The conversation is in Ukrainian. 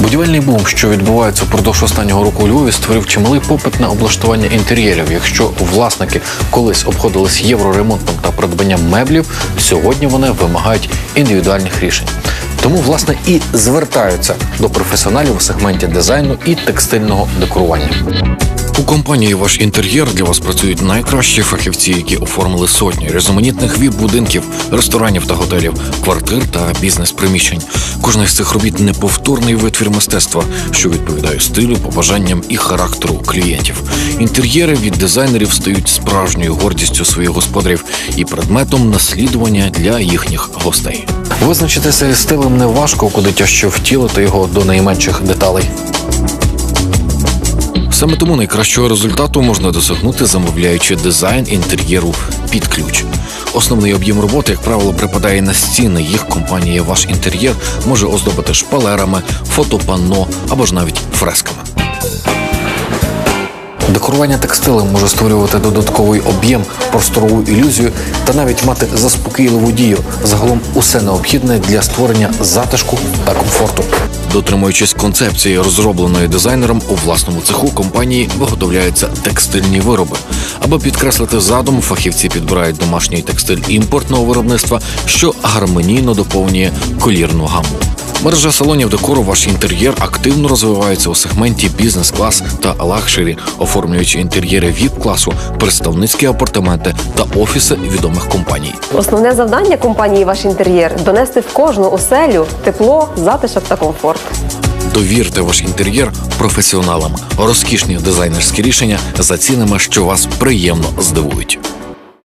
Будівельний бум, що відбувається впродовж останнього року у Львові, створив чималий попит на облаштування інтер'єрів. Якщо власники колись обходились євроремонтом та придбанням меблів, сьогодні вони вимагають індивідуальних рішень. Тому, власне, і звертаються до професіоналів у сегменті дизайну і текстильного декорування. Компанії ваш інтер'єр для вас працюють найкращі фахівці, які оформили сотні різноманітних віп-будинків, ресторанів та готелів, квартир та бізнес-приміщень. Кожна з цих робіт неповторний витвір мистецтва, що відповідає стилю, побажанням і характеру клієнтів. Інтер'єри від дизайнерів стають справжньою гордістю своїх господарів і предметом наслідування для їхніх гостей. Визначитися стилем не важко, куди тяжче втілити його до найменших деталей. Саме тому найкращого результату можна досягнути, замовляючи дизайн інтер'єру під ключ. Основний об'єм роботи, як правило, припадає на стіни. Їх компанія Ваш інтер'єр може оздобити шпалерами, фотопанно або ж навіть фресками. Декорування текстилем може створювати додатковий об'єм, просторову ілюзію та навіть мати заспокійливу дію. Загалом усе необхідне для створення затишку та комфорту. Дотримуючись концепції, розробленої дизайнером у власному цеху компанії виготовляються текстильні вироби. Аби підкреслити задум, фахівці підбирають домашній текстиль імпортного виробництва, що гармонійно доповнює колірну гаму. Мережа салонів декору ваш інтер'єр активно розвивається у сегменті бізнес-клас та лакшері, оформлюючи інтер'єри віп-класу, представницькі апартаменти та офіси відомих компаній. Основне завдання компанії Ваш інтер'єр донести в кожну оселю тепло, затишок та комфорт. Довірте ваш інтер'єр професіоналам. Розкішні дизайнерські рішення за цінами, що вас приємно здивують.